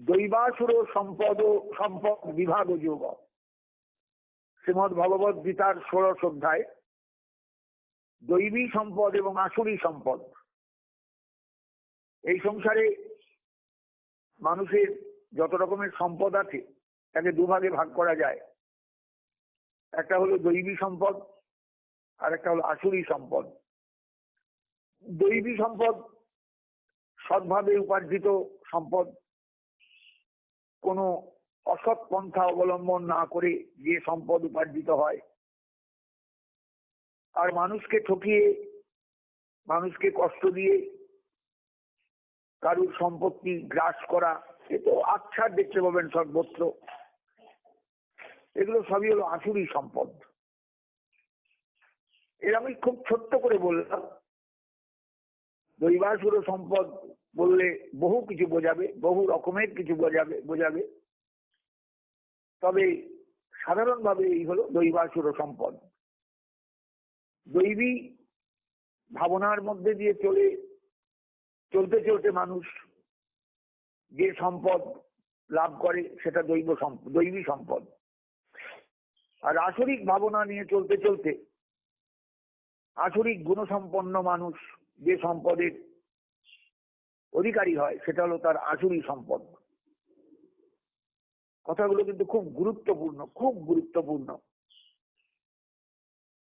দৈবাসুর সম্পদ সম্পদ বিভাগ যোগ। শ্রীমদ ভগবত গীতার ষোড়শ অধ্যায়। দৈবী সম্পদ এবং আসুরি সম্পদ। এই সংসারে মানুষের যত রকমের সম্পদ আছে, তাকে দুভাগে ভাগ করা যায়। একটা হলো দৈবী সম্পদ, আর একটা হলো আসুরি সম্পদ। দৈবী সম্পদ সৎভাবে উপার্জিত সম্পদ। কোনো অসৎ পন্থা অবলম্বন না করে যে সম্পদ উপার্জিত হয়। আর মানুষকে ঠকিয়ে, মানুষকে কষ্ট দিয়ে কারুর সম্পত্তি গ্রাস করা, এ তো আচ্ছার দেখতে পাবেন সর্বত্র। এগুলো সবই হলো আসুরি সম্পদ। এর আমি খুব ছোট্ট করে বললাম দৈবাসুর সম্পদ বললে বহু কিছু বোঝাবে, বহু রকমের কিছু বোঝাবে বোঝাবে। তবে সাধারণভাবে এই হলো দৈবাসুর সম্পদ। দৈবী ভাবনার মধ্যে দিয়ে চলে, চলতে চলতে মানুষ যে সম্পদ লাভ করে সেটা দৈব সম্পদ দৈবী সম্পদ। আর আসরিক ভাবনা নিয়ে চলতে চলতে, আসরিক গুণসম্পন্ন মানুষ যে সম্পদের অধিকারী হয়, সেটা হলো তার আসুরি সম্পদ। কথাগুলো কিন্তু খুব গুরুত্বপূর্ণ খুব গুরুত্বপূর্ণ।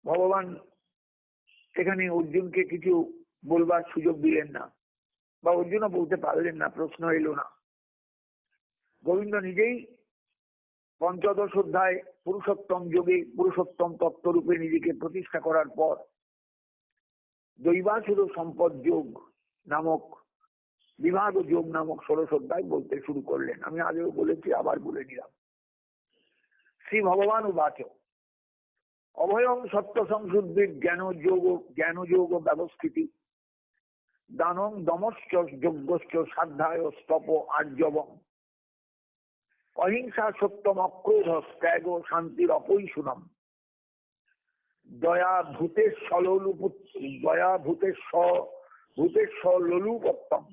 ভগবান এখানে অর্জুনকে কিছু বলবার সুযোগ দিলেন না, বা অর্জুনও বলতে পারলেন না, প্রশ্ন এলো না। গোবিন্দ নিজেই পঞ্চদশ অধ্যায় পুরুষোত্তম যোগে পুরুষোত্তম তত্ত্বরূপে নিজেকে প্রতিষ্ঠা করার পর দৈবাসুর সম্পদ যোগ নামক, বিভাগ যোগ নামক ষোড়শ বলতে শুরু করলেন। আমি আগেও বলেছি, আবার বলে নিলাম। শ্রী ভগবান উবাচ, অভয়ং সত্য সংশুদ্ধির জ্ঞান যোগ জ্ঞান যোগ ব্যবস্থিতি, দানং দমশ্চ যজ্ঞশ্চ সাধ্যায় স্তপ আর্যবম অহিংসা সত্যম অক্রোধ ত্যাগ শান্তির অপৈশুনম দয়া ভূতের সললুপ দয়া ভূতের স, ভূতের সললুপত্তম,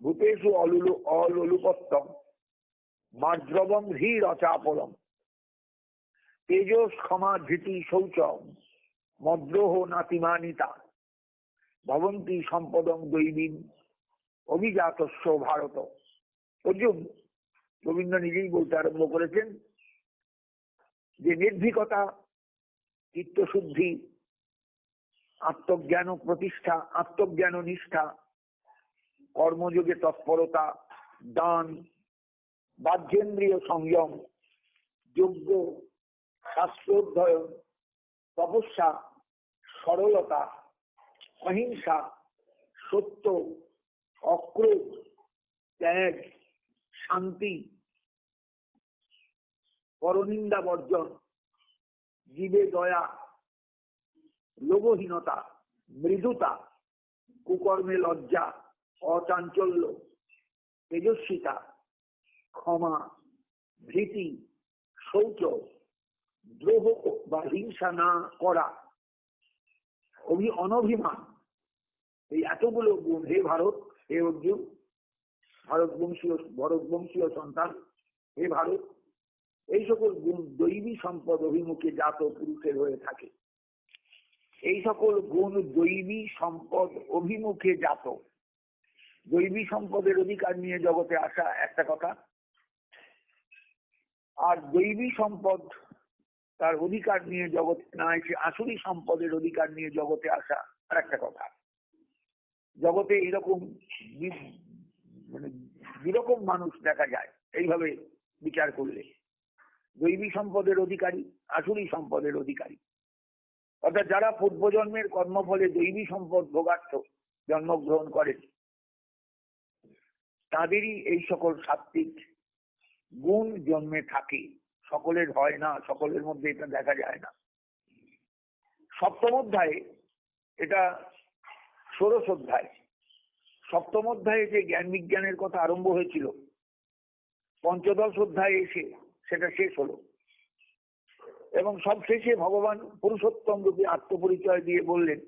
ভূতেষু অলুলু, অললুপত্তম মাদ্রবম ধীর অচাপলম তেজস ক্ষমা ধৃতি শৌচ মদ্রোহ নাতিমানিতা, ভবন্তি সম্পদম দৈবীন অভিজাতস্য ভারত। অর্জুন গোবিন্দ নিজেই বলতে আরম্ভ করেছেন যে নির্ভীকতা চিত্তশুদ্ধি, আত্মজ্ঞান প্রতিষ্ঠা, আত্মজ্ঞান নিষ্ঠা, কর্মযোগে তৎপরতা, দান, বাহ্যেন্দ্রীয় সংযম যোগ্য শাস্ত্রোধ্যয়ন তপস্যা, সরলতা, অহিংসা, সত্য, অক্রোধ, ত্যাগ, শান্তি, পরনিন্দা বর্জন জীবে দয়া, লোভহীনতা, মৃদুতা, কুকর্মে লজ্জা, অচাঞ্চল্য, তেজস্বিতা, ক্ষমা, ভীতি, শৌচ, দ্রোহ বা হিংসা না করা, অভি অনভিমান। এই এতগুলো গুণ, হে ভারত, হে অর্জুন, ভারতবংশীয় ভারতবংশীয় সন্তান, হে ভারত এই সকল গুণ দৈবী সম্পদ অভিমুখে জাত পুরুষের হয়ে থাকে। এই সকল গুণ দৈবী সম্পদ অভিমুখে জাত। দৈবী সম্পদের অধিকার নিয়ে জগতে আসা একটা কথা। আর দৈবী সম্পদ তার অধিকার নিয়ে জগতে না এসে আসুরি সম্পদের অধিকার নিয়ে জগতে আসা আর একটা কথা। জগতে এরকম মানে দুরকম মানুষ দেখা যায়, এইভাবে বিচার করলে। দৈবী সম্পদের অধিকারী আসুরি সম্পদের অধিকারী। অর্থাৎ যারা পূর্বজন্মের কর্মফলে দৈবী সম্পদ ভোগার্থ জন্মগ্রহণ করেন, তাদেরই এই সকল সাত্বিক গুণ জন্মে থাকে। সকলের হয় না, সকলের মধ্যে এটা দেখা যায় না। সপ্তম অধ্যায়ে এটা ষোড়শ অধ্যায়। সপ্তম অধ্যায়ে যে জ্ঞান বিজ্ঞানের কথা আরম্ভ হয়েছিল, পঞ্চদশ অধ্যায়ে এসে সেটা শেষ হলো। এবং সব শেষে ভগবান পুরুষোত্তম রূপে আত্মপরিচয় দিয়ে বললেন,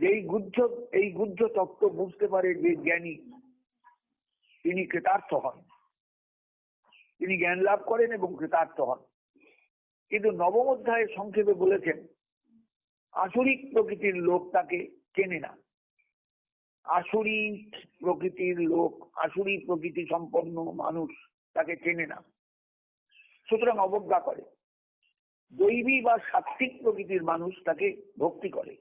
যে এই গুদ্ধ এই গুদ্ধ তত্ত্ব বুঝতে পারে যে জ্ঞানী, তিনি কৃতার্থ হন। তিনি জ্ঞান লাভ করেন এবং কৃতার্থ হন। কিন্তু নবম অধ্যায়ে সংক্ষেপে বলেছেন, আসরিক প্রকৃতির লোক তাকে চেনে না। আসরিক প্রকৃতির লোক আসুরি প্রকৃতি সম্পন্ন মানুষ তাকে চেনে না। সুতরাং অবজ্ঞা করে। দৈবী বা সাত্বিক প্রকৃতির মানুষ তাকে ভক্তি করে।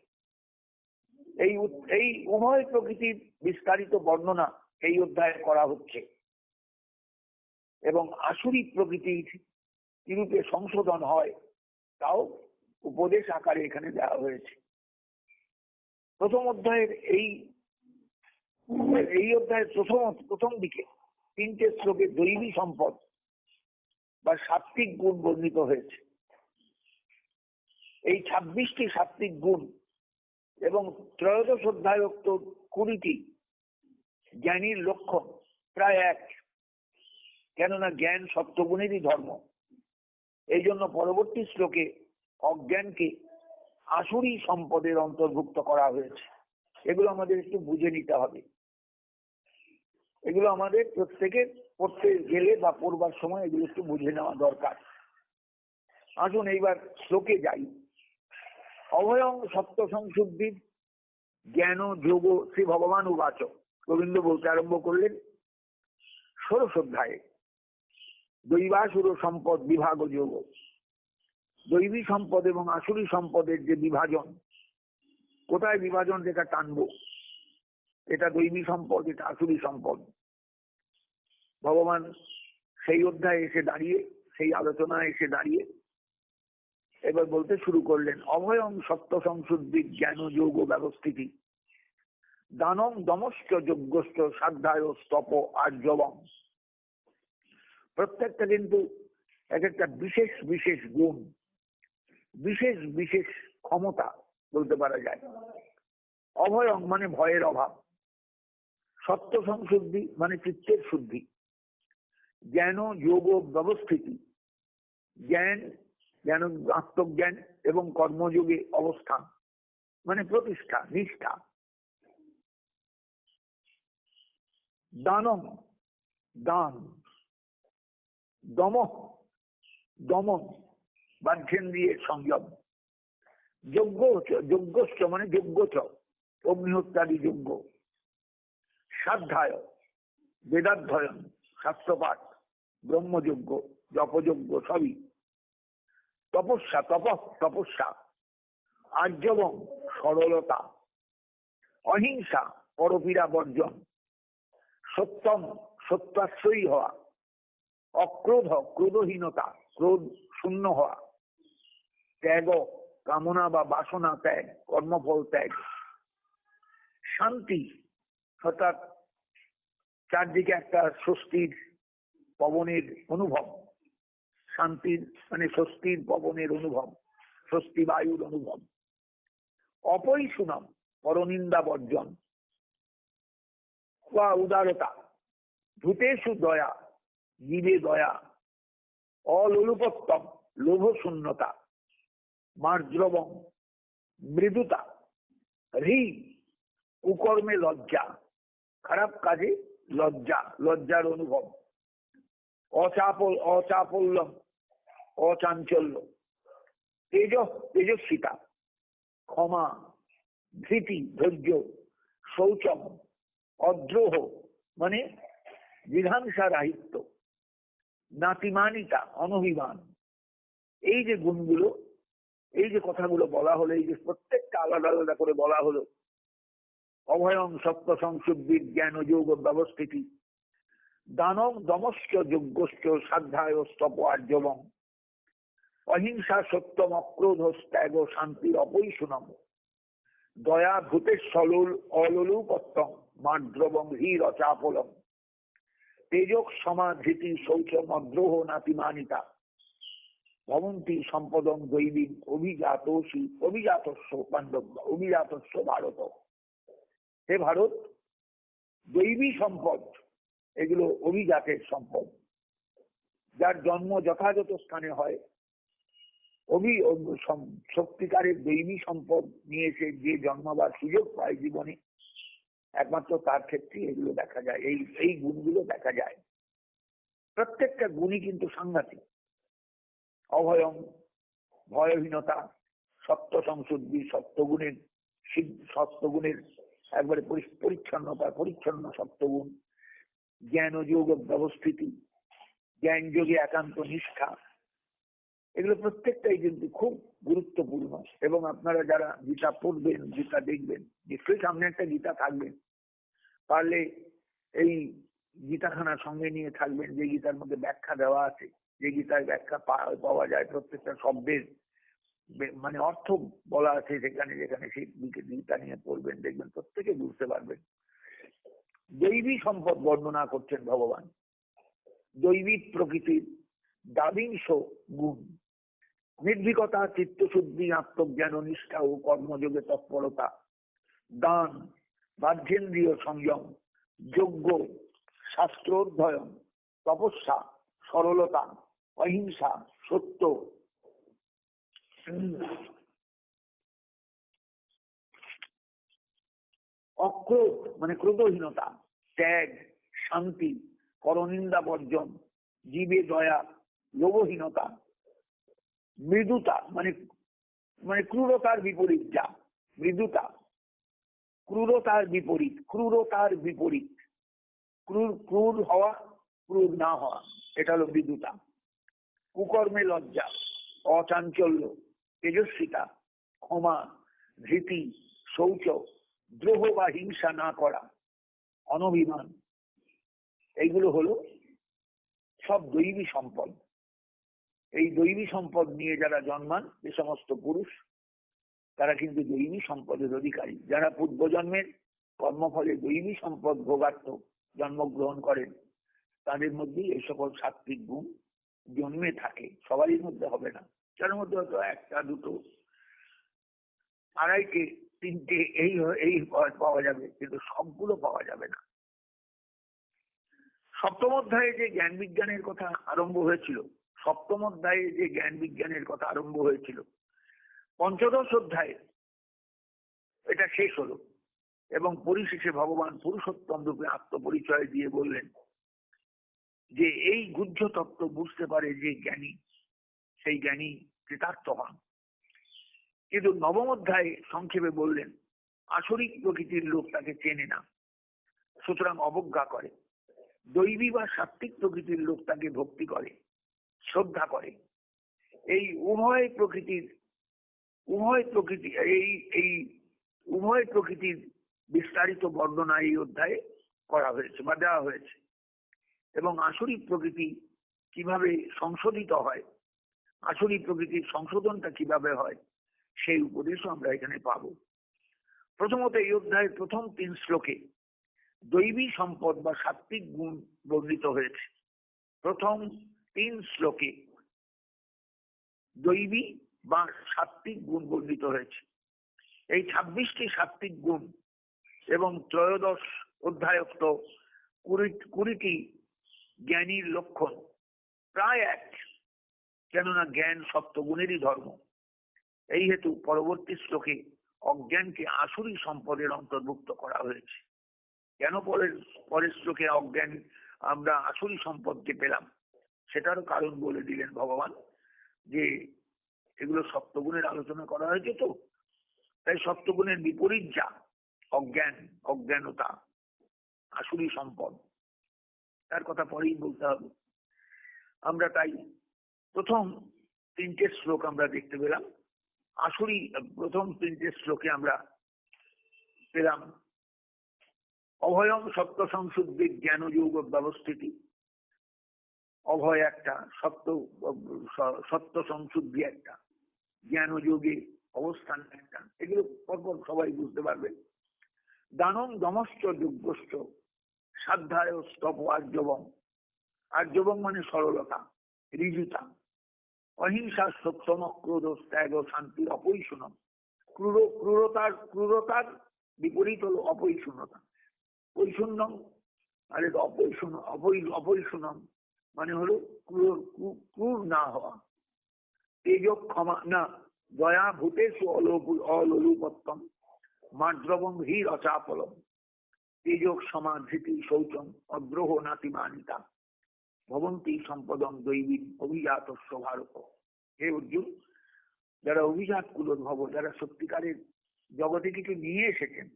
এই এই উভয় প্রকৃতির বিস্তারিত বর্ণনা এই অধ্যায়ে করা হচ্ছে। এবং আসুরিক প্রকৃতির কিরূপে সংশোধন হয়, তাও উপদেশ আকারে এখানে দেওয়া হয়েছে। প্রথম অধ্যায়ের এই এই অধ্যায়ের প্রথম প্রথম দিকে তিনটে শ্লোকে দৈবী সম্পদ বা সাত্বিক গুণ বর্ণিত হয়েছে। এই ছাব্বিশটি সাত্বিক গুণ এবং ত্রয়োদশ অধ্যায়োক্ত কুড়িটি জ্ঞানীর লক্ষ্য প্রায় এক, কেননা জ্ঞান সত্যগুণেরই ধর্ম। এই জন্য পরবর্তী শ্লোকে অজ্ঞানকে আসুরি সম্পদের অন্তর্ভুক্ত করা হয়েছে। এগুলো আমাদের একটু বুঝে নিতে হবে। এগুলো আমাদের প্রত্যেকের পড়তে গেলে বা পড়বার সময় এগুলো একটু বুঝে নেওয়া দরকার। আসুন এইবার শ্লোকে যাই। অভয়ং সপ্ত সংশুদ্ধি জ্ঞান যোগ শ্রী ভগবান উবাচ। গোবিন্দ বলতে আরম্ভ করলেন, ষোড়শ অধ্যায়ে দৈবাসুর সম্পদ বিভাগ যোগ। দৈবী সম্পদ এবং আসুরি সম্পদের যে বিভাজন, কোথায় বিভাজন রেখা টানবো? এটা দৈবী সম্পদ, এটা আসুরি সম্পদ। ভগবান সেই অধ্যায়ে এসে দাঁড়িয়ে, সেই আলোচনায় এসে দাঁড়িয়ে এবার বলতে শুরু করলেন, অভয়ং সত্য সংশুদ্ধি জ্ঞান যোগ ব্যবস্থিতি দানম দমশ্চ যজ্ঞশ্চ সাধ্যায় স্তপ আর্যবং প্রত্যেকটা কিন্তু এক একটা বিশেষ বিশেষ গুণ, বিশেষ বিশেষ ক্ষমতা বলতে পারা যায়। অভয়ং মানে ভয়ের অভাব সত্য সংশুদ্ধি মানে চিত্তের শুদ্ধি। জ্ঞান যোগ ব্যবস্থিতি জ্ঞান জ্ঞান আত্মজ্ঞান এবং কর্মযোগে অবস্থান মানে প্রতিষ্ঠা, নিষ্ঠা। দানম, দান। দম দমন বাহ্যেন্দ্রিয়ের সংযম। যজ্ঞ যজ্ঞশ্চ মানে যজ্ঞচ, অগ্নিহত্যাদি যোগ্য সাধ্যায়, বেদাধ্যয়ন, শাস্ত্রপাঠ। ব্রহ্মযজ্ঞ, জপযজ্ঞ সবই। তপস্যা, তপ, তপস্যা। আর্যবং সরলতা। অহিংসা, পরপীড়া বর্জন। সত্যম, সত্যাশ্রয়ী হওয়া। অক্রোধ, ক্রোধহীনতা, ক্রোধ শূন্য হওয়া। ত্যাগ, কামনা বা বাসনা ত্যাগ, কর্মফল ত্যাগ। শান্তি, অর্থাৎ চারদিকে একটা স্বস্তির পবনের অনুভব। শান্তির মানে স্বস্তির পবনের অনুভব, স্বস্তি বায়ুর অনুভব। অপরিসুনম পরনিন্দা বর্জন। বা উদারতা ভূতেষু দয়া জীবে দয়া। অলোলুপত্তম লোভ শূন্যতা মার্দ্রবং মৃদুতা। হৃ কুকর্মে লজ্জা। খারাপ কাজে লজ্জা, লজ্জার অনুভব। অচাপল অচাপল্য অচাঞ্চল্য। তেজ, তেজস্বিতা, ক্ষমা ধৃতি ধৈর্য, শৌচম, অদ্রোহ মানে বিধানসা রাহিত্য, নাতিমানিতা, অনভিমান। এই যে গুণগুলো, এই যে কথাগুলো বলা হলো, এই যে প্রত্যেকটা আলাদা আলাদা করে বলা হলো, অভয়ং সত্য সংশুদ্ধির জ্ঞান যোগ ব্যবস্থিতি দানম দমস্ক যজ্ঞশ্চ সাধ্যায় স্তপ আর্যবং। অহিংসা সত্যম অক্রোধ ত্যাগ শান্তির অপৈশুনম দয়া ভূতের সলুল অললুপত্তম মাদ্রবং হীর অচাপলম তেজক সমাধৃতি শৌচ মদ্রোহ নাতিমানিতা। ভবন্তি সম্পদম দৈবিক অভিজাতসী অভিজাতস্য পাণ্ডব অভিজাতস্য ভারত। হে ভারত, দৈবী সম্পদ এগুলো অভিজাতের সম্পদ। যার জন্ম যথাযথ স্থানে হয়, অভি সত্যিকারের দৈবী সম্পদ নিয়ে এসে যে জন্মাবার সুযোগ পায় জীবনে, একমাত্র তার ক্ষেত্রে এগুলো দেখা যায়, এই এই গুণগুলো দেখা যায়। প্রত্যেকটা গুণই কিন্তু সাংঘাতিক। অভয়ম, ভয়হীনতা, সত্য সংশুদ্ধি, সত্যগুণের সত্যগুণের একবারে পরি- পরিচ্ছন্নতা, পরিচ্ছন্ন সত্যগুণ জ্ঞান যোগ ব্যবস্থিতি জ্ঞান যোগে একান্ত নিষ্ঠা, এগুলো প্রত্যেকটাই কিন্তু খুব গুরুত্বপূর্ণ। এবং আপনারা যারা গীতা পড়বেন, গীতা দেখবেন, নিশ্চয়ই সামনে একটা গীতা থাকবেন পারলে এই গীতাখানা সঙ্গে নিয়ে থাকবেন, যে গীতার মধ্যে ব্যাখ্যা দেওয়া আছে, যে গীতার ব্যাখ্যা পাওয়া যায় প্রত্যেকটা শব্দের মানে অর্থ বলা আছে সেখানে, যেখানে সেই গীতা নিয়ে পড়বেন, দেখবেন প্রত্যেকে বুঝতে পারবেন। দৈবী সম্পদ বর্ণনা করছেন ভগবান। দৈবিক প্রকৃতির দ্বাবিংশ গুণ। নির্ভীকতা, চিত্তশুদ্ধি, আত্মজ্ঞান, নিষ্ঠা ও কর্মযোগে তৎপরতা। দান বাহ্যেন্দ্রীয় সংযম যোগ্য শাস্ত্রোধ্যয়ন, তপস্যা, সরলতা, অহিংসা, সত্য। অক্রোধ মানে ক্রোধহীনতা, ত্যাগ, শান্তি করনিন্দা বর্জন, জীবে দয়া, লোভহীনতা, মৃদুতা মানে মানে ক্রূরতার বিপরীত যা, মৃদুতা, ক্রূরতার বিপরীত ক্রূরতার বিপরীত, ক্রূর ক্রূর হওয়া, ক্রূর না হওয়া, এটা হলো মৃদুতা। কুকর্মে লজ্জা, অচাঞ্চল্য, তেজস্বিতা, ক্ষমা ধৃতি শৌচ দ্রোহ বা হিংসা না করা, অনভিমান, এইগুলো হলো সব দৈবী সম্পদ। এই দৈবী সম্পদ নিয়ে যারা জন্মান যে সমস্ত পুরুষ, তারা কিন্তু দৈবী সম্পদের অধিকারী। যারা পূর্বজন্মের কর্মফলে দৈবী সম্পদ ভোগার্থ জন্মগ্রহণ করেন, তাদের মধ্যেই এই সকল সাত্বিক গুণ জন্মে থাকে। সবারই মধ্যে হবে না। যার মধ্যে হয়তো একটা, দুটো, আড়াইটে তিনটে এই এই পাওয়া যাবে, কিন্তু সবগুলো পাওয়া যাবে না। সপ্তম অধ্যায়ে যে জ্ঞান বিজ্ঞানের কথা আরম্ভ হয়েছিল, সপ্তম অধ্যায়ে যে জ্ঞান বিজ্ঞানের কথা আরম্ভ হয়েছিল, পঞ্চদশ অধ্যায়ে এটা শেষ হলো, এবং পরিশেষে ভগবান পুরুষোত্তম রূপে আত্মপরিচয় দিয়ে বললেন যে, এই গুহ্য তত্ত্ব বুঝতে পারে যে জ্ঞানী, সেই জ্ঞানী কৃতার্থ হন কিন্তু নবম অধ্যায়ে সংক্ষেপে বললেন, আসরিক প্রকৃতির লোক তাকে চেনে না, সুতরাং অবজ্ঞা করে। দৈবী বা সাত্বিক প্রকৃতির লোক তাকে ভক্তি করে, শ্রদ্ধা করে। এই উভয় প্রকৃতির, উভয় প্রকৃতি, এই এই উভয় প্রকৃতির বিস্তারিত বর্ণনা এই অধ্যায়ে করা হয়েছে বা দেওয়া হয়েছে। এবং আসরিক প্রকৃতি কীভাবে সংশোধিত হয়, আসরিক প্রকৃতির সংশোধনটা কীভাবে হয় সেই উপদেশও আমরা এখানে পাব। প্রথমত এই অধ্যায়ের প্রথম তিন শ্লোকে দৈবী সম্পদ বা সাত্বিক গুণ বর্ণিত হয়েছে। প্রথম তিন শ্লোকে দৈবী বা সাত্বিক গুণ বর্ণিত হয়েছে। এই ছাব্বিশটি সাত্বিক গুণ এবং ত্রয়োদশ অধ্যায়ক্ত কুড়ি কুড়িটি জ্ঞানীর লক্ষণ প্রায় এক, কেননা জ্ঞান সপ্তগুণেরই ধর্ম। এই হেতু পরবর্তী শ্লোকে অজ্ঞানকে আসুরি সম্পদের অন্তর্ভুক্ত করা হয়েছে। কেন পরের পরের শ্লোকে অজ্ঞান আমরা আসুরি সম্পদকে পেলাম? সেটারও কারণ বলে দিলেন ভগবান যে এগুলো সপ্তগুণের আলোচনা করা হয়েছে তো। তাই সপ্তগুণের বিপরীত যা, অজ্ঞান, অজ্ঞানতা আসুরি সম্পদ, তার কথা পরেই বলতে হবে। আমরা তাই প্রথম তিনটে শ্লোক আমরা দেখতে পেলাম। আসুরি প্রথম তিনটে শ্লোকে আমরা পেলাম অভয়ম সত্য সংশুদ্ধি জ্ঞান যৌগ ব্যবস্থিতি। অভয় একটা সত্য সত্য সংশুদ্ধি একটা, জ্ঞান যোগে অবস্থান একটা। এগুলো পরপর সবাই বুঝতে পারবে। দানম দমশ্চ যোগ্যশ্চ সাধ্যায় স্তপ আর্যবম আর্যবম মানে সরলতা ঋজুতা অহিংসা সত্যম ক্রোধ ত্যাগ শান্তি অপৈষণম ক্রূর, ক্রূরতার ক্রূরতার বিপরীত হল অপৈষণতা পৈষণ্যম আর এটা অপৈষণ অপৈ অপৈষণম মানে হলো ক্রূর ক্রূর না হওয়া। তেজ ক্ষমা, না, দয়া ভূতেষু অলোপ অলোলুপত্তম মাদ্রবম হীর অচাপলম। তেজক সমাধৃতি শৌচম অদ্রোহ নাতিমানিতা। ভবন্তী সম্পদম দৈবিক অভিজাত ভারত হে অর্জুন, যারা অভিজাত কুলোদ্ভব যারা সত্যিকারের জগতে কিছু নিয়ে এসেছেন,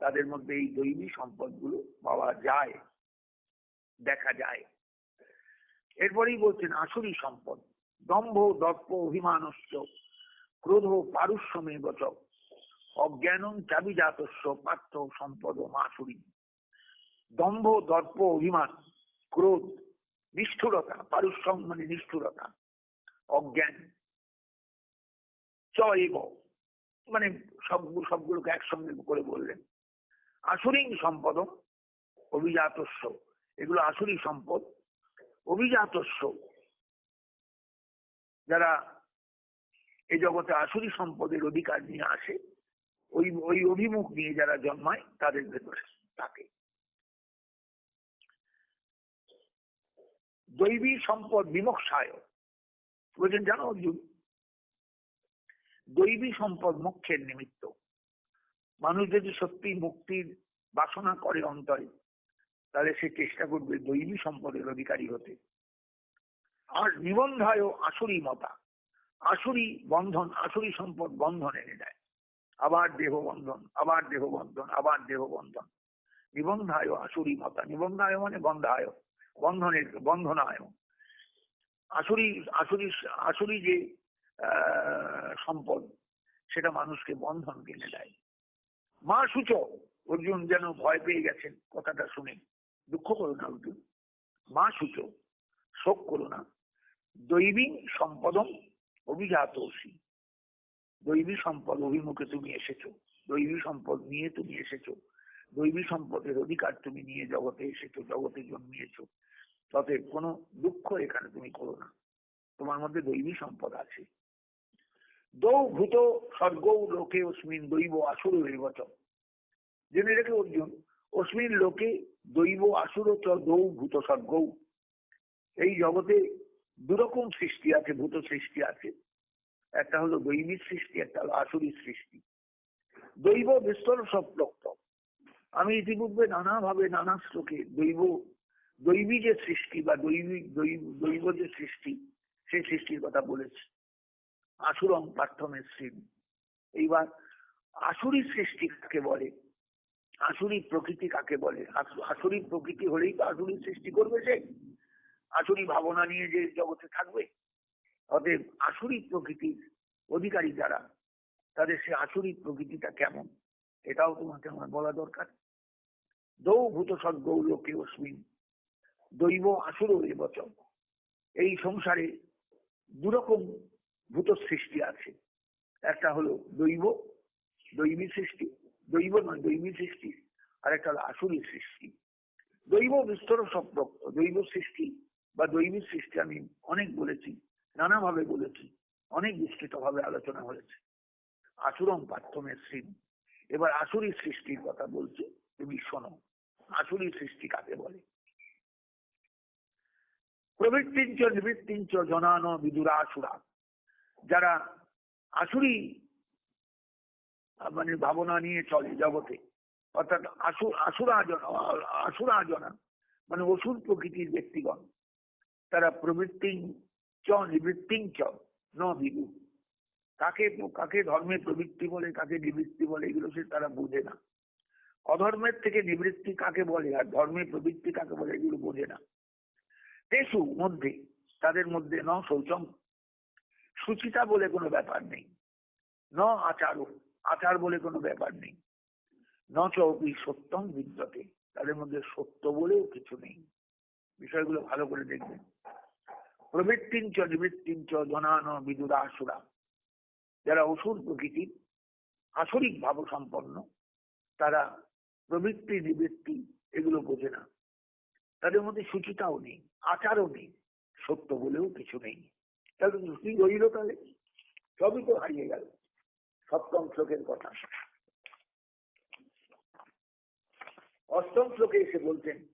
তাদের মধ্যে এই দৈবী সম্পদগুলো পাওয়া যায়, দেখা যায়। এরপরেই বলছেন, আসুরি সম্পদ, দম্ভ দর্প অভিমানস্য ক্রোধ পারুষ্যমে বচক অজ্ঞানম চাবিজাতস্য পার্থ সম্পদ মাসুরি দম্ভ দর্প অভিমান, ক্রোধ নিষ্ঠুরতা পারুষ্যম মানে নিষ্ঠুরতা, অজ্ঞান চ এব মানে সব, সবগুলোকে একসঙ্গে করে বললেন। আসুরিং সম্পদ অভিজাতস্য। এগুলো আসুরি সম্পদ। অভিজাতস্য। যারা এই জগতে আসুরি সম্পদের অধিকার নিয়ে আসে, ওই ওই অভিমুখ নিয়ে যারা জন্মায়, তাদের ভেতরে থাকে। দৈবী সম্পদ বিমোক্ষায়। বলছেন জানো অর্জুন? দৈবী সম্পদ মোক্ষের নিমিত্ত। মানুষ যদি সত্যি মুক্তির বাসনা করে অন্তরে, তাহলে সে চেষ্টা করবে দৈবী সম্পদের অধিকারী হতে। আর নিবন্ধায় আসুরি মতা। আসুরি বন্ধন, আসুরি সম্পদ বন্ধন এনে দেয়। আবার দেহ বন্ধন, আবার দেহ বন্ধন, আবার দেহ বন্ধন। নিবন্ধায় আসুরি মতা। নিবন্ধায় মানে বন্ধায়। বন্ধনের বন্ধনায় আসুরি আসুরি আসুরি যে সম্পদ, সেটা মানুষকে বন্ধন কিনে দেয়। মা সূচ, অর্জুন যেন ভয় পেয়ে গেছেন, কথাটা শুনে। দুঃখ করো না, অর্জুন। মা সূচ, শোক করো না। দৈবী সম্পদম অভিজাত দৈবী সম্পদ অভিমুখে তুমি এসেছ। দৈবী সম্পদ নিয়ে তুমি এসেছ। দৈবী সম্পদের অধিকার তুমি নিয়ে জগতে এসেছ, জগতে জন্মিয়েছো। তবে কোনো দুঃখ এখানে তুমি করো না। তোমার মধ্যে দৈবী সম্পদ আছে। দৌ ভূত স্বর্গ লোকে অস্মিন দৈব আসুর নির্বচ। জেনে রেখে অর্জুন, অস্মিন লোকে দৈব আসুর চ দৌ ভূত স্বর্গ। এই জগতে দুরকম সৃষ্টি আছে, ভূত সৃষ্টি আছে। একটা হলো দৈবিক সৃষ্টি, একটা হলো আসুরি সৃষ্টি। দৈব বিস্তর সপ্রক্ত আমি ইতিপূর্বে নানাভাবে, নানা শ্লোকে দৈব, দৈবী যে সৃষ্টি বা দৈবিক দৈব যে সৃষ্টি, সেই সৃষ্টির কথা বলেছি। আসুরং প্রার্থমের শ্রী এইবার আসুরি সৃষ্টি কাকে বলে? আসুরি প্রকৃতি কাকে বলে? আসুরি প্রকৃতি হলেই তো আসুরি সৃষ্টি করবে সে। আসুরি ভাবনা নিয়ে যে জগতে থাকবে, অতএব আসুরি প্রকৃতির অধিকারী যারা, তাদের সে আসুরি প্রকৃতিটা কেমন? এটাও তোমাকে আমার বলা দরকার। দৌ ভূত সদ্গৌ লোকে অস্মিন দৈব আসুর বচন। এই সংসারে দুরকম ভূত সৃষ্টি আছে। একটা হলো দৈব, দৈবী সৃষ্টি। দৈব নয়, দৈবী সৃষ্টি। আর একটা হলো আসুরি সৃষ্টি। দৈব বিস্তর সম্পর্ক, দৈব সৃষ্টি বা দৈবী সৃষ্টি আমি অনেক বলেছি, নানাভাবে বলেছি, অনেক বিস্তৃত ভাবে আলোচনা হয়েছে। আসুরম পার্থমের শ্রীন। এবার আসুরি সৃষ্টির কথা বলছে, তুমি শোনো। আসুরি সৃষ্টি কাকে বলে? প্রবৃত্তিঞ্চ নিবৃত্তিঞ্চ জনান বিদুরা আসুরা। যারা আসুরি মানে ভাবনা নিয়ে চলে জগতে। অর্থাৎ আসুর আসুরা আসুরা জনা মানে অসুর প্রকৃতির ব্যক্তিগণ। তারা প্রবৃত্তি চ নিবৃত্তি চ ন বিদু। কাকে কাকে ধর্মে প্রবৃত্তি বলে, কাকে নিবৃত্তি বলে, এগুলো সে তারা বুঝে না। অধর্মের থেকে নিবৃত্তি কাকে বলে আর ধর্মের প্রবৃত্তি কাকে বলে এগুলো বোঝে না। তেসু মধ্যে, তাদের মধ্যে ন শৌচম। সুচিতা বলে কোনো ব্যাপার নেই। ন আচার আচার বলে কোনো ব্যাপার নেই। ন চৌকি সত্যম বিদ্যতে, তাদের মধ্যে সত্য বলেও কিছু নেই। বিষয়গুলো ভালো করে দেখবেন। প্রবৃত্তিঞ্চ নিবৃত্তিঞ্চ জনান বিদুরা আসুরা যারা অসুর প্রকৃতির, আসরিক ভাব সম্পন্ন তারা প্রবৃত্তি, নিবৃত্তি, এগুলো বোঝে না। তাদের মধ্যে সুচিতাও নেই, আচারও নেই, সত্য বলেও কিছু নেই। তাহলে কি রইল তাহলে? সবই তো হারিয়ে গেল। সপ্তম শ্লোকের কথা। অষ্টম শ্লোকে এসে বলছেন,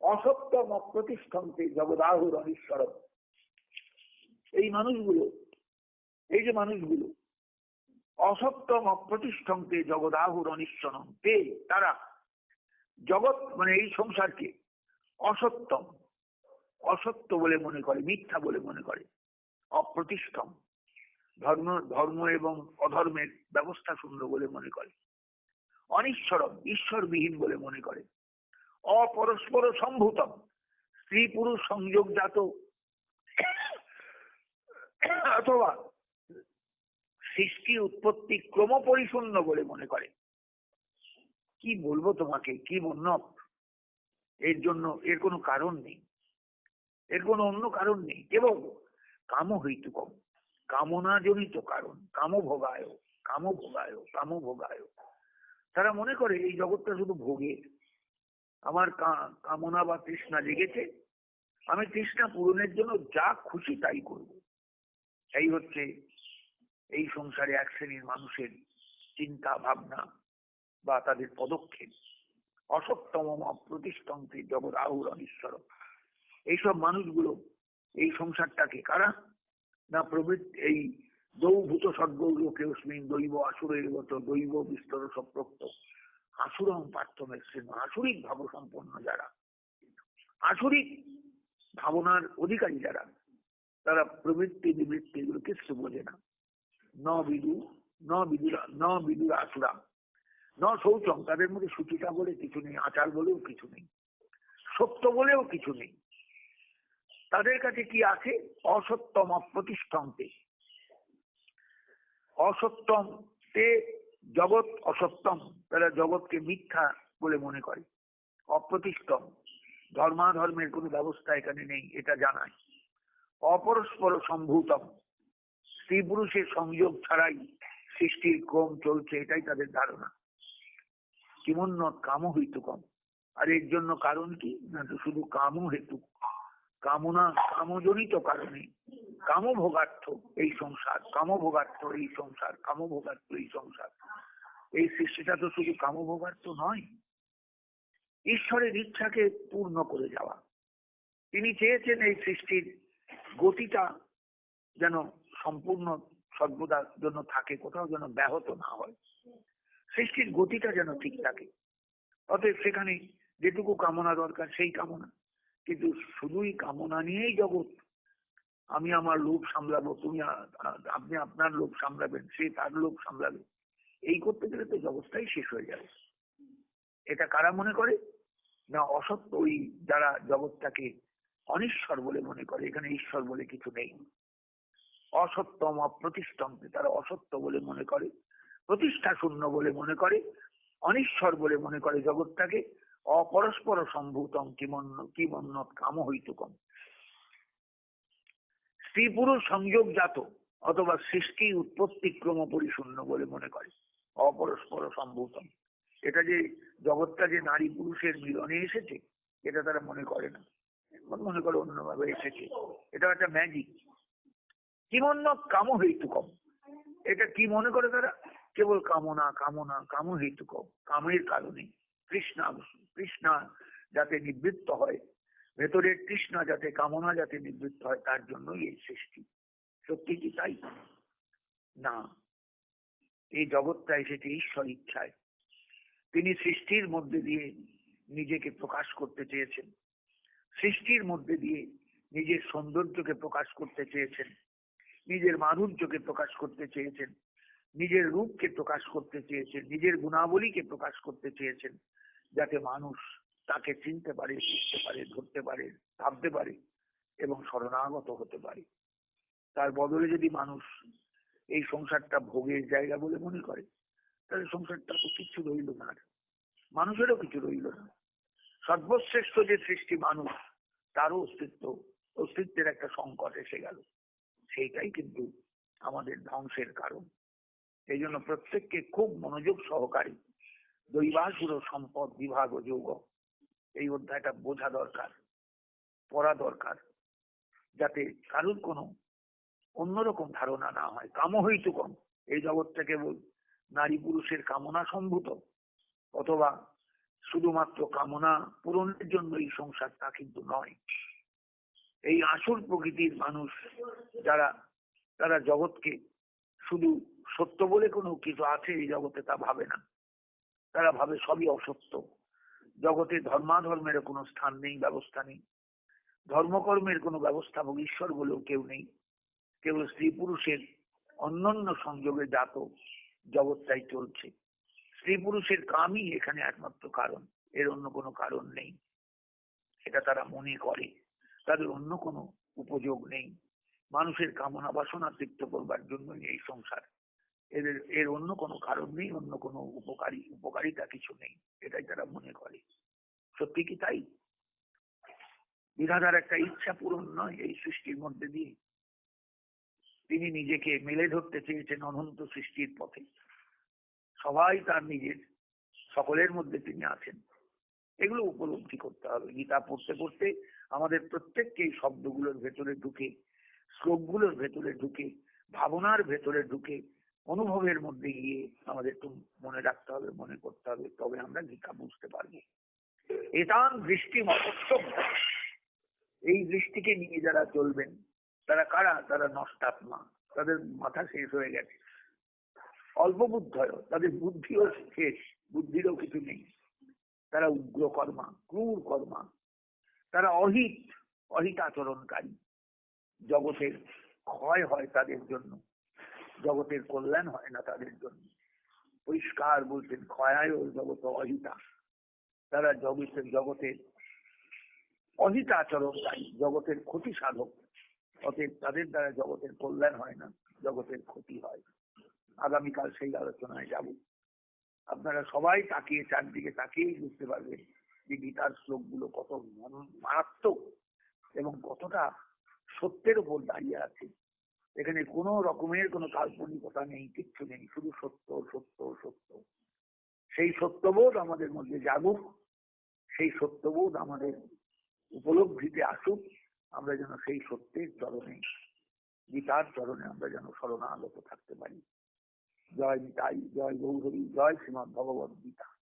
অসপ্তম অপ্রতিষ্ঠন্তে জগদাহুর অনিশ্বর এই মানুষগুলো, এই যে মানুষগুলো, অসপ্তম অপ্রতিষ্ঠন্তে জগদাহুর অনিশ্বরম তে তারা জগৎ মানে এই সংসারকে অসত্যম, অসত্য বলে মনে করে, মিথ্যা বলে মনে করে, অপ্রতিষ্ঠম, ধর্ম ধর্ম এবং অধর্মের ব্যবস্থা শূন্য বলে মনে করে অনিশ্বরম ঈশ্বরবিহীন বলে মনে করে, অপরস্পর সম্ভূতম, স্ত্রী পুরুষ সংযোগজাত, অথবা সৃষ্টি উৎপত্তি ক্রম পরিশূন্য বলে মনে করে। কি বলব তোমাকে? কি মন্নত এর জন্য, এর কোনো কারণ নেই। এর কোনো অন্য কারণ নেই। কেবল কাম হইতুকম কামনা জনিত কারণ। কাম ভোগায় কাম ভোগায় কাম ভোগায় তারা মনে করে, এই জগৎটা শুধু ভোগের। আমার কামনা বা তৃষ্ণা জেগেছে আমি তৃষ্ণা পূরণের জন্য যা খুশি তাই করব। এই হচ্ছে, এই সংসারে এক শ্রেণির মানুষের চিন্তা, ভাবনা। বা তাদের পদক্ষেপ। অসত্যম প্রতিষ্ঠন্ত্রী জগৎ আহুর অনিশ্বর এইসব মানুষগুলো এই সংসারটাকে কারা? না প্রবৃত্তি এই দৌভূত সদ্গৌরকে অস্মিন দৈব আসুরের গত দৈব বিস্তর সপ্রক্ত আসুরম পার্থমের শ্রেণ আসুরিক ভাব সম্পন্ন যারা। আসুরিক ভাবনার অধিকারী যারা, তারা প্রবৃত্তি নিবৃত্তি এগুলো কিছু বোঝে না। ন বিদু ন বিদুরা ন বিদুর আসুরা ন তাদের মধ্যে সূচিটা বলে কিছু নেই, আচার বলেও কিছু নেই, সত্য বলেও কিছু নেই। তাদের কাছে কি আছে? অসত্যম অপ্রতিষ্ঠন্তে। অসত্যম তে জগৎ অসত্যম, তারা জগৎকে মিথ্যা বলে মনে করে। অপ্রতিষ্ঠম, ধর্মাধর্মের কোনো ব্যবস্থা এখানে নেই, এটা জানায়। অপরস্পর সম্ভূতম স্ত্রী পুরুষের সংযোগ ছাড়াই সৃষ্টির ক্রম চলছে, এটাই তাদের ধারণা। কিমন্নত কাম কম। আর এর জন্য কারণ কি? না তো শুধু কাম হেতু। কামনা, কামজনিত কারণে। কামভোগার্থ এই সংসার, কামভোগার্থ এই সংসার, কামভোগার্থ এই সংসার। এই সৃষ্টিটা তো শুধু কামভোগার্থ নয়। ঈশ্বরের ইচ্ছাকে পূর্ণ করে যাওয়া। তিনি চেয়েছেন এই সৃষ্টির গতিটা যেন সম্পূর্ণ সর্বদার জন্য থাকে, কোথাও যেন ব্যাহত না হয়। সৃষ্টির গতিটা যেন ঠিক থাকে। অতএব সেখানে যেটুকু কামনা দরকার, সেই কামনা। কিন্তু শুধুই কামনা নিয়েই জগৎ। আমি আমার লোভ সামলাবো, তুমি আপনি আপনার লোভ সামলাবেন, সে তার লোভ সামলাবে। এই করতে গেলে তো জগৎটাই শেষ হয়ে যাবে। এটা কারা মনে করে? না অসত্য ওই যারা জগৎটাকে অনিশ্বর বলে মনে করে, এখানে ঈশ্বর বলে কিছু নেই। অসত্যম অপ্রতিষ্ঠম তারা অসত্য বলে মনে করে। প্রতিষ্ঠা শূন্য বলে মনে করে, অনিশ্বর বলে মনে করে জগৎটাকে, অপরস্পর সম্ভূতম কিমন্ন, কিমন্নত কাম হইতুকম। স্ত্রী পুরুষ সংযোগ জাত অথবা সৃষ্টি উৎপত্তি ক্রম পরিশূন্য বলে মনে করে, অপরস্পর সম্ভূতম এটা যে জগৎটা যে নারী পুরুষের মিলনে এসেছে, এটা তারা মনে করে না। মনে করে অন্যভাবে এসেছে। এটা একটা ম্যাজিক কিমন্নত কাম হেতুকম এটা কি মনে করে তারা? কেবল কামনা কামনা, কাম হেতুকম কামের কারণে তৃষ্ণা তৃষ্ণা যাতে নিবৃত্ত হয়, ভেতরের তৃষ্ণা যাতে, কামনা যাতে নিবৃত্ত হয়, তার জন্যই এই সৃষ্টি। সত্যি কি তাই? না। এই জগৎটা এসেছে ঈশ্বর ইচ্ছায়। তিনি সৃষ্টির মধ্যে দিয়ে নিজেকে প্রকাশ করতে চেয়েছেন। সৃষ্টির মধ্যে দিয়ে নিজের সৌন্দর্যকে প্রকাশ করতে চেয়েছেন। নিজের মাধুর্যকে প্রকাশ করতে চেয়েছেন। নিজের রূপকে প্রকাশ করতে চেয়েছেন, নিজের গুণাবলীকে প্রকাশ করতে চেয়েছেন, যাতে মানুষ তাকে চিনতে পারে শিখতে পারে, ধরতে পারে, ভাবতে পারে এবং শরণাগত হতে পারে। তার বদলে যদি মানুষ এই সংসারটা ভোগের জায়গা বলে মনে করে, তাহলে সংসারটা তো কিছু রইল না মানুষেরও কিছু রইল না। সর্বশ্রেষ্ঠ যে সৃষ্টি মানুষ, তারও অস্তিত্ব, অস্তিত্বের একটা সংকট এসে গেল। সেইটাই কিন্তু আমাদের ধ্বংসের কারণ। এই জন্য প্রত্যেককে খুব মনোযোগ সহকারী দৈবাসুর সম্পদ বিভাগ যৌগ, এই অধ্যায়টা বোঝা দরকার, পড়া দরকার, যাতে কারুর কোনো অন্যরকম ধারণা না হয় কাম হইতু কম। এই জগৎটা কেবল নারী পুরুষের কামনা সম্ভূত, অথবা শুধুমাত্র কামনা পূরণের জন্য এই সংসার তা কিন্তু নয়। এই আসল প্রকৃতির মানুষ যারা, তারা জগৎকে শুধু সত্য বলে কোনো কিছু আছে এই জগতে তা ভাবে না। তারা ভাবে সবই অসত্য। জগতে ধর্মাধর্মের কোনো স্থান নেই, ব্যবস্থা নেই। ধর্মকর্মের কোনো ব্যবস্থাপক ঈশ্বর বলেও কেউ নেই। কেবল স্ত্রী পুরুষের অন্যান্য সংযোগে জাত জগৎটাই চলছে। স্ত্রী পুরুষের কামই এখানে একমাত্র কারণ, এর অন্য কোনো কারণ নেই। এটা তারা মনে করে, তাদের অন্য কোনো উপযোগ নেই। মানুষের কামনা বাসনা তৃপ্ত করবার জন্যই এই সংসার। এদের, এর অন্য কোনো কারণ নেই, অন্য কোনো উপকারী, উপকারিতা কিছু নেই, এটাই তারা মনে করে। সত্যি কি তাই? বিধাতার একটা ইচ্ছা পূরণ নয় এই সৃষ্টির মধ্যে দিয়ে। তিনি নিজেকে মেলে ধরতে চেয়েছেন অনন্ত সৃষ্টির পথে। সবাই তার নিজের, সকলের মধ্যে তিনি আছেন। এগুলো উপলব্ধি করতে হবে। গীতা পড়তে পড়তে আমাদের প্রত্যেককে এই শব্দগুলোর ভেতরে ঢুকে শ্লোকগুলোর ভেতরে ঢুকে, ভাবনার ভেতরে ঢুকে, অনুভবের মধ্যে গিয়ে আমাদের একটু মনে রাখতে হবে, মনে করতে হবে, তবে আমরা গীতা বুঝতে পারব। এতান দৃষ্টি এই দৃষ্টিকে নিয়ে যারা চলবেন, তারা কারা? তারা নষ্টাত্মা। তাদের মাথা শেষ হয়ে গেছে। অল্প বুদ্ধয় তাদের বুদ্ধিও শেষ, বুদ্ধিরও কিছু নেই। তারা উগ্র কর্মা ক্রূর কর্মা। তারা অহিত অহিত আচরণকারী জগতের ক্ষয় হয় তাদের জন্য। জগতের কল্যাণ হয় না তাদের জন্য। পরিষ্কার বলছেন, ক্ষয়ায় জগত অহিতা। তারা জগতের জগতের অহিত আচরণকারী জগতের ক্ষতি সাধক। অতএব তাদের দ্বারা জগতের কল্যাণ হয় না, জগতের ক্ষতি হয়। আগামীকাল সেই আলোচনায় যাব। আপনারা সবাই তাকিয়ে চারদিকে তাকিয়েই বুঝতে পারবেন যে গীতার শ্লোকগুলো কত মারাত্মক এবং কতটা সত্যের উপর দাঁড়িয়ে আছে। এখানে কোনো রকমের কোনো কাল্পনিকতা নেই, কিচ্ছু নেই, শুধু সত্য সত্য সত্য। সেই সত্যবোধ আমাদের মধ্যে জাগুক, সেই সত্যবোধ আমাদের উপলব্ধিতে আসুক, আমরা যেন সেই সত্যের চরণে, গীতার চরণে আমরা যেন শরণাগত থাকতে পারি। জয় নিতাই জয় গৌরী, জয় শ্রীমদ ভগবত গীতা।